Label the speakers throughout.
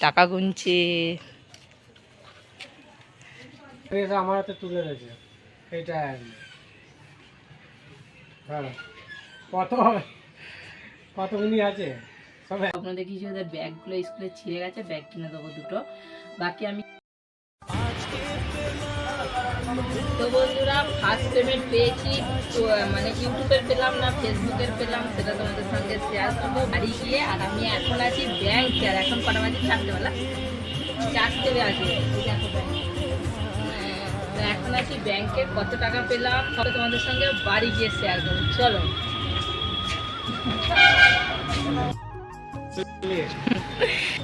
Speaker 1: টাকা গুনছে।
Speaker 2: এটা আমার হাতে তুলে রয়েছে এইটা কত নেই। হ্যাঁ। কত? কতগুলি আছে? সবাই
Speaker 1: আপনাদের কিছু ব্যাগগুলো স্কুলে ছিঁড়ে গেছে ব্যাগ কিনে দেবো দুটো। বাকি আমি তো বন্ধুরা ফার্স্ট পেমেন্ট পেয়েছি। মানে ইউটিউবের পেলাম না, ফেসবুকের পেলাম, সেটা তোমাদের সঙ্গে শেয়ার করব। বাড়ি গিয়ে, আর আমি এখন আছি ব্যাংকে আর এখন কটা বাজে? চারটে বেলা। চারটে বাজে। এই দেখো ব্যাংক তো এখন আছি ব্যাংকে কত টাকা পেলাম সব তোমাদের সঙ্গে বাড়ি গিয়ে শেয়ার করব। চলো।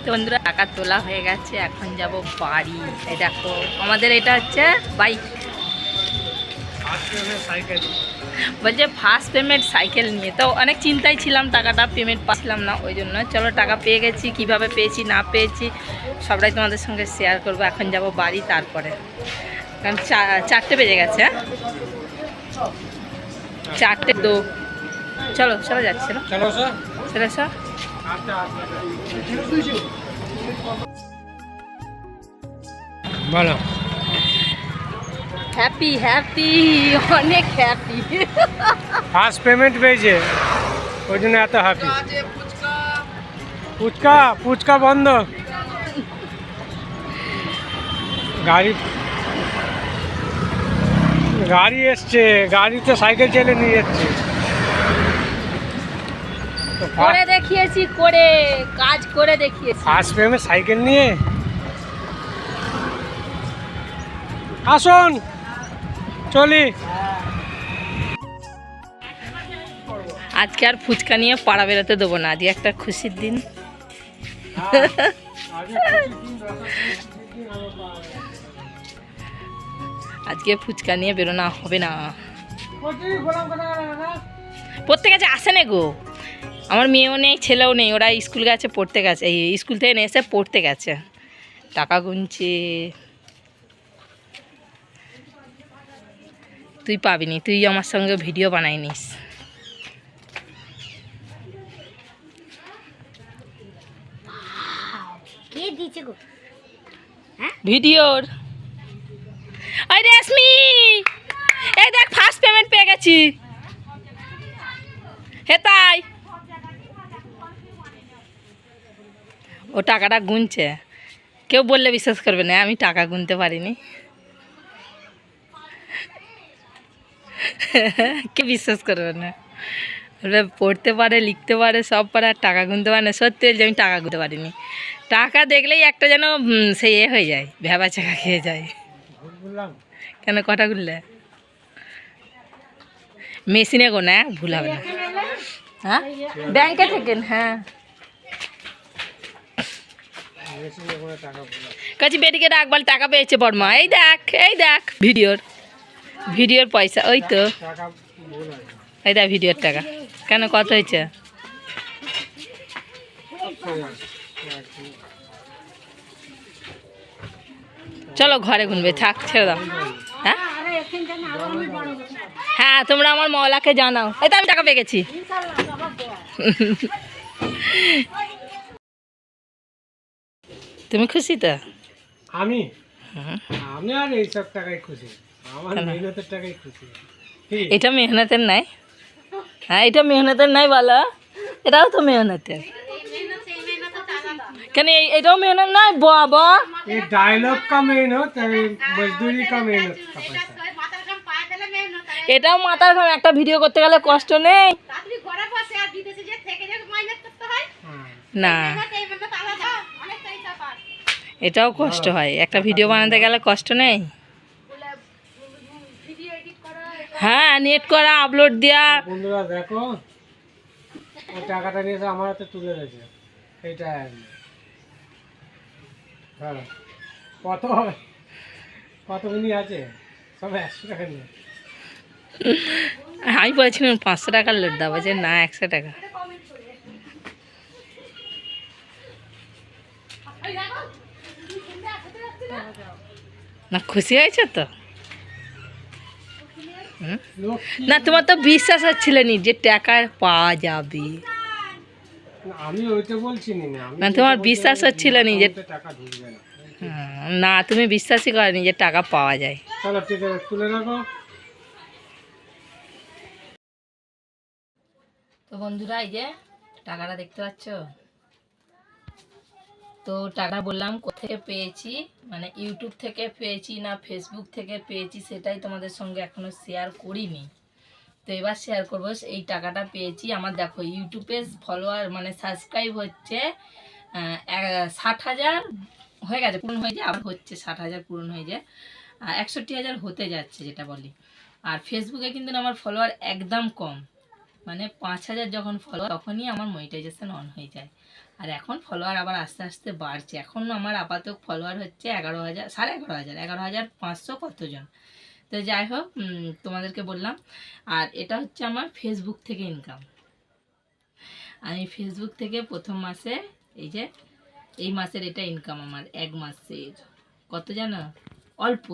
Speaker 1: তো বন্ধুরা টাকা তোলা হয়ে গেছে এখন যাব বাড়ি। এই দেখো আমাদের এটা হচ্ছে বাইক। বলছে ফার্স্ট পেমেন্ট সাইকেল নিয়ে। তো অনেক চিন্তায় ছিলাম টাকাটা পেমেন্ট পাচ্ছিলাম না ওই জন্য। চলো টাকা পেয়ে গেছি কীভাবে পেয়েছি না পেয়েছি সবটাই তোমাদের সঙ্গে শেয়ার করব। এখন যাব বাড়ি তারপরে। কারণ চারটে বেজে গেছে হ্যাঁ? চারটে দো। চলো চলো যাচ্ছে না
Speaker 2: চলো
Speaker 1: চলো
Speaker 2: বলো
Speaker 1: হ্যাপি হ্যাপি অনেক হ্যাপি
Speaker 2: ফার্স্ট পেমেন্ট পেয়েছে। ওই জন্য এত হ্যাপি ফুচকা। ফুচকা বন্ধ। গাড়ি গাড়ি এসছে। গাড়িতে সাইকেল চেলে নিয়ে যাচ্ছে।
Speaker 1: দেখিয়েছি করে কাজ করে দেখিয়েছি।
Speaker 2: ফার্স্ট পেমেন্ট সাইকেল নিয়ে। আসুন চলি।
Speaker 1: আজকে আর ফুচকা নিয়ে পাড়া বেরোতে দেবো না আজকে একটা খুশির দিন। আজকে ফুচকা নিয়ে বেরোনো হবে না। পড়তে গেছে আসে না গো। আমার মেয়েও নেই ছেলেও নেই ওরা স্কুল গেছে পড়তে গেছে এই স্কুল থেকে এসে পড়তে গেছে। টাকা গুনছে। তুই পাবিনি তুই আমার সঙ্গে ভিডিও বানাই নিস
Speaker 3: কে
Speaker 1: ভিডিওর। আই রেশমি! এই দেখ ফার্স্ট পেমেন্ট পেয়ে গেছি। হে তাই। ও টাকাটা গুনছে। কেউ বললে বিশ্বাস করবে না, আমি টাকা গুনতে পারিনি। কে বিশ্বাস করবে না। পড়তে পারে, লিখতে পারে, সব পারে, আর টাকা গুনতে পারে না। সত্যি বলছি আমি টাকা গুনতে পারিনি। টাকা দেখলেই একটা যেন সে এ হয়ে যায়, ভেবা চাকা খেয়ে যায়। কেন কটা গুনলে? মেশিনে গোনা, ভুল হবে না। হ্যাঁ? ব্যাংকে থেকে হ্যাঁ
Speaker 2: বেশি করে করে টাকা বললাম
Speaker 1: কাছে বেটিকে ডাক বল টাকা পেয়েছে বর্মা। এই দেখ এই দেখ ভিডিওর ভিডিওর পয়সা ওই তো। এই দেখ ভিডিওর টাকা। কেন কত হয়েছে? চলো ঘরে গুনবে থাক ছেড়ে দাও। হ্যাঁ? হ্যাঁ তোমরা আমার মওলাকে জানাও। এই তো আমি টাকা পেয়ে গেছি। তুমি খুশি তো?
Speaker 2: আমি?
Speaker 1: হ্যাঁ।
Speaker 2: আমি আর এই সব টাকাই খুশি। আমার মেহনতের টাকাই খুশি।
Speaker 1: এটা মেহনতের নাই। হ্যাঁ এটা মেহনতের নাই বলো। এটাও তো মেহনতের। কেন এটাও মেহনত নাই? বাবা।
Speaker 2: এই ডায়লগ
Speaker 3: কা মেহনত মজদুরি কা মেহনত
Speaker 1: এটাও মাতার ঘর একটা ভিডিও করতে গেলে কষ্ট নেই।
Speaker 3: হ্যাঁ।
Speaker 1: না। এটাও কষ্ট হয়। একটা ভিডিও বানাতে গেলে কষ্ট নেই? হ্যাঁ নেট করা আপলোড দেওয়া
Speaker 2: বন্ধুরা দেখো টাকাটা নিয়ে আমার হাতে তুলে দিয়েছে। এইটা। হ্যাঁ। কত কতগুলি আছে? সব একশো টাকা নিয়ে।
Speaker 1: আমি বলেছিলাম পাঁচশো টাকার লোড দেবো যে না একশো টাকা। না খুশি হয়েছে তো? হুম? না তোমার তো বিশ্বাস হচ্ছিল নি যে টাকা পাওয়া যাবে।
Speaker 2: না, আমি ওইটা বলছি না
Speaker 1: তোমার বিশ্বাস হচ্ছিল নি যে-
Speaker 2: টাকা ঢুকবে না।
Speaker 1: না তুমি বিশ্বাসই করনি যে টাকা পাওয়া যায়।
Speaker 2: চলো ঠিক আছে তুলে রাখো।
Speaker 1: তো বন্ধুরা এই যে টাকাটা দেখতে পাচ্ছ? তো টাকা বললাম কোথেকে পেয়েছি? মানে ইউটিউব থেকে পেয়েছি না ফেসবুক থেকে পেয়েছি সেটাই তোমাদের সঙ্গে এখনও শেয়ার করিনি। তো এবার শেয়ার করব, এই টাকাটা পেয়েছি। আমার দেখো ইউটিউবে ফলোয়ার মানে সাবস্ক্রাইব হচ্ছে ষাট হাজার হয়ে গেছে, পূরণ হয়ে যায়, আবার হচ্ছে ষাট হাজার পূরণ হয়ে যায় আর একষট্টি হাজার হতে যাচ্ছে যেটা বলি। আর ফেসবুকে কিন্তু আমার ফলোয়ার একদম কম মানে পাঁচ হাজার যখন ফলোয়ার তখনই আমার মনিটাইজেশন অন হয়ে যায়। আর এখন ফলোয়ার আবার আস্তে আস্তে বাড়ছে। এখন আমার আপাতত ফলোয়ার হচ্ছে এগারো হাজার, সাড়ে এগারো হাজার এগারো হাজার পাঁচশো কতজন? তো যাই হোক তোমাদেরকে বললাম, আর এটা হচ্ছে আমার ফেসবুক থেকে ইনকাম আমি ফেসবুক থেকে প্রথম মাসে, এই যে, এই মাসের এটা ইনকাম আমার, এক মাসের। কত জানো? অল্প।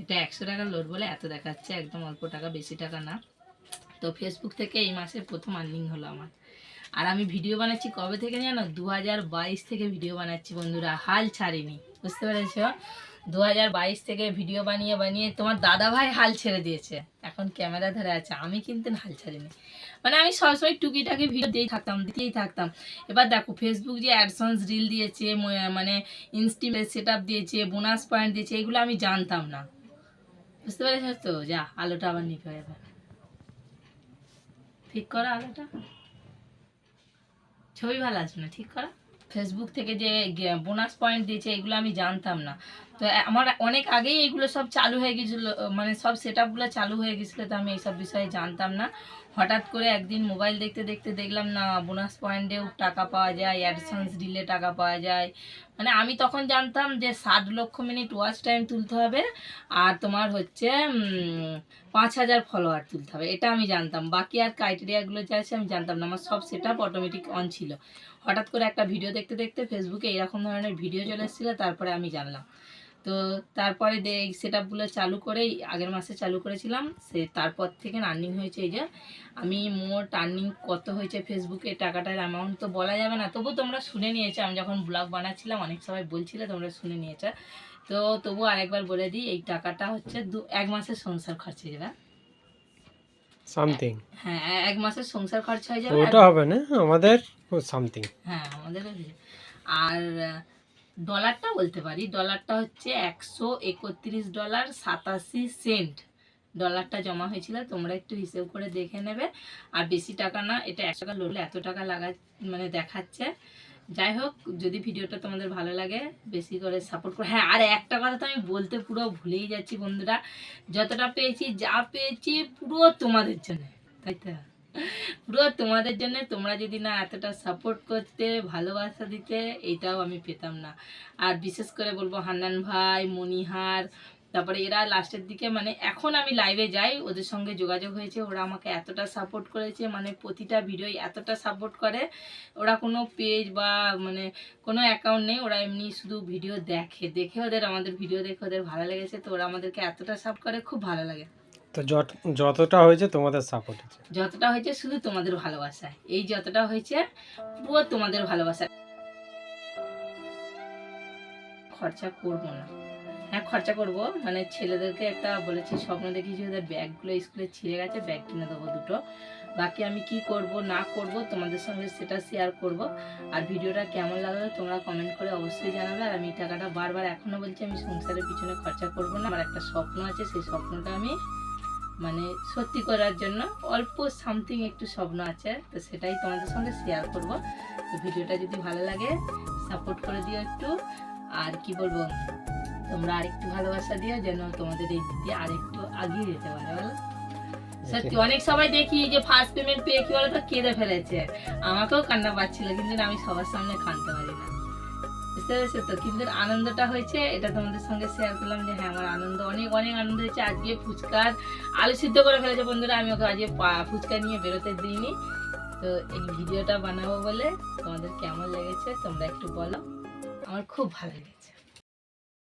Speaker 1: এটা একশো টাকার লোড বলে এত দেখাচ্ছে, একদম অল্প টাকা, বেশি টাকা না। তো ফেসবুক থেকে এই মাসে প্রথম আর্নিং হলো আমার। আর আমি ভিডিও বানাচ্ছি কবে থেকে জানো? দু হাজার বাইশ থেকে ভিডিও বানাচ্ছি বন্ধুরা। হাল ছাড়িনি। বুঝতে পেরেছ? দু হাজার বাইশ থেকে ভিডিও বানিয়ে বানিয়ে তোমার দাদা ভাই হাল ছেড়ে দিয়েছে। এখন ক্যামেরা ধরে আছে। আমি কিন্তু হাল ছাড়িনি। মানে আমি সবসময় টুকিটাকি ভিডিও দিয়েই থাকতাম দিতেই থাকতাম। এবার দেখো ফেসবুক যে অ্যাডসন্স রিল দিয়েছে মানে ইনস্টিমেট সেট দিয়েছে বোনাস পয়েন্ট দিয়েছে, এগুলো আমি জানতাম না। বুঝতে পেরেছ তো? যা, আলোটা আবার নিভে যাবে ঠিক করা আলোটা। ছবি ভালো আসবে না, ঠিক করা? ফেসবুক থেকে যে বোনাস পয়েন্ট দিয়েছে, এগুলো আমি জানতাম না। তো আমার অনেক আগেই এগুলো সব চালু হয়ে গেছিল মানে সব সেট চালু হয়ে গেছিল, তো আমি এইসব বিষয়ে জানতাম না। হঠাৎ করে একদিন মোবাইল দেখতে দেখতে দেখলাম, না বোনাস পয়েন্টেও টাকা পাওয়া যায় অ্যাডসেন্স ডিলে টাকা পাওয়া যায়। মানে আমি তখন জানতাম যে ষাট লক্ষ মিনিট ওয়াচ টাইম তুলতে হবে, আর তোমার হচ্ছে পাঁচ হাজার ফলোয়ার তুলতে হবে। এটা আমি জানতাম। বাকি আর ক্রাইটেরিয়াগুলো যা আছে আমি জানতাম না। আমার সব সেট আপ অটোমেটিক অন ছিল। হঠাৎ করে একটা ভিডিও দেখতে দেখতে ফেসবুকে এরকম ধরনের ভিডিও চলে এসেছিল, তারপরে আমি জানলাম। তো তারপরে সেট আপগুলো চালু করেই আগের মাসে চালু করেছিলাম সে তারপর থেকে আর্নিং হয়েছে এই যে। আমি মোট আর্নিং কত হয়েছে ফেসবুকে টাকাটার অ্যামাউন্ট তো বলা যাবে না। তবু তোমরা শুনে নিয়েছো আমি যখন ব্লগ বানাচ্ছিলাম অনেক সবাই বলছিলে তোমরা শুনে নিয়েছো। তো তবু আরেকবার বলে দিই এই টাকাটা হচ্ছে দু এক মাসের সংসার খরচ যাবে।
Speaker 2: সামথিং
Speaker 1: হ্যাঁ এক মাসের সংসার খরচ হয়ে যাবে
Speaker 2: ওটা হবে না আমাদের সামথিং
Speaker 1: হ্যাঁ আমাদের আর ডলারটা বলতে পারি ডলারটা হচ্ছে একশো একত্রিশ ডলার সাতাশি সেন্ট ডলারটা জমা হয়েছিল, তোমরা একটু হিসেব করে দেখে নেবে। আর বেশি টাকা না, এটা একশো টাকা লড়লে এত টাকা লাগা মানে দেখাচ্ছে। যাই হোক, যদি ভিডিওটা তোমাদের ভালো লাগে, বেশি করে সাপোর্ট করো। হ্যাঁ আর একটা কথা তো আমি বলতে পুরো ভুলেই যাচ্ছি বন্ধুরা, যতটা পেয়েছি, যা পেয়েছি পুরো তোমাদের জন্য। তাই তো? পুরো তোমাদের জন্য তোমরা যদি না এতটা সাপোর্ট করতে, ভালোবাসা দিতে এইটাও আমি পেতাম না। আর বিশেষ করে বলব হান্নান ভাই, মনিহার, তারপরে এরা লাস্টের দিকে মানে এখন আমি লাইভে যাই, ওদের সঙ্গে যোগাযোগ হয়েছে, ওরা আমাকে এতটা সাপোর্ট করেছে মানে প্রতিটা ভিডিও এতটা সাপোর্ট করে। ওরা কোনো পেজ বা মানে কোনো অ্যাকাউন্ট নেই, ওরা এমনি শুধু ভিডিও দেখে দেখে ওদের, আমাদের ভিডিও দেখে ওদের ভালো লেগেছে, তো ওরা আমাদেরকে এতটা সাপোর্ট করে, খুব ভালো লাগে।
Speaker 2: তো যত- যতটা হয়েছে তোমাদের সাপোর্ট
Speaker 1: যতটা হয়েছে শুধু তোমাদের ভালোবাসা। এই যতটা হয়েছে, পুরো তোমাদের ভালোবাসা। খরচা করব না। হ্যাঁ খরচা করব। মানে ছেলেদেরকে একটা বলেছি, স্বপ্ন দেখিয়েছি ওদের ব্যাগগুলো স্কুলে ছিঁড়ে গেছে, ব্যাগ কিনে দেবো দুটো। বাকি আমি কি করব, না করব, তোমাদের সঙ্গে সেটা শেয়ার করব। আর ভিডিওটা কেমন লাগল তোমরা কমেন্ট করে অবশ্যই জানাবে। আর আমি টাকাটা বারবার এখনও বলছি, আমি সংসারের পিছনে খরচা করব না। আমার একটা স্বপ্ন আছে, সেই স্বপ্নটা আমি মানে সত্যি করার জন্য অল্প সামথিং একটু স্বপ্ন আছে তো সেটাই তোমাদের সঙ্গে শেয়ার করব। তো ভিডিওটা যদি ভালো লাগে সাপোর্ট করে দিও একটু। আর কি বলব তোমরা আরেকটু ভালোবাসা দিও যেন তোমাদের এই দিক দিয়ে আরেকটু আগিয়ে যেতে পারে বলো? সত্যি অনেক সবাই দেখি যে ফার্স্ট পেমেন্ট পেয়ে কি বলতো কেঁদে ফেলেছে। আমাকেও কান্না পাচ্ছিল কিন্তু আমি সবার সামনে কানতে পারি না। বুঝতে পেরেছ? তো কিন্তু আনন্দটা হয়েছে, এটা তোমাদের সঙ্গে শেয়ার করলাম যে হ্যাঁ আমার আনন্দ, অনেক অনেক আনন্দ হয়েছে। আজকে ফুচকার আলু সিদ্ধ করে ফেলেছে বন্ধুরা, আমি ওকে আজকে ফুচকা নিয়ে বেরোতে দিইনি। তো এই ভিডিওটা বানাবো বলে তোমাদের কেমন লেগেছে তোমরা একটু বলো। আমার খুব ভালো লেগেছে।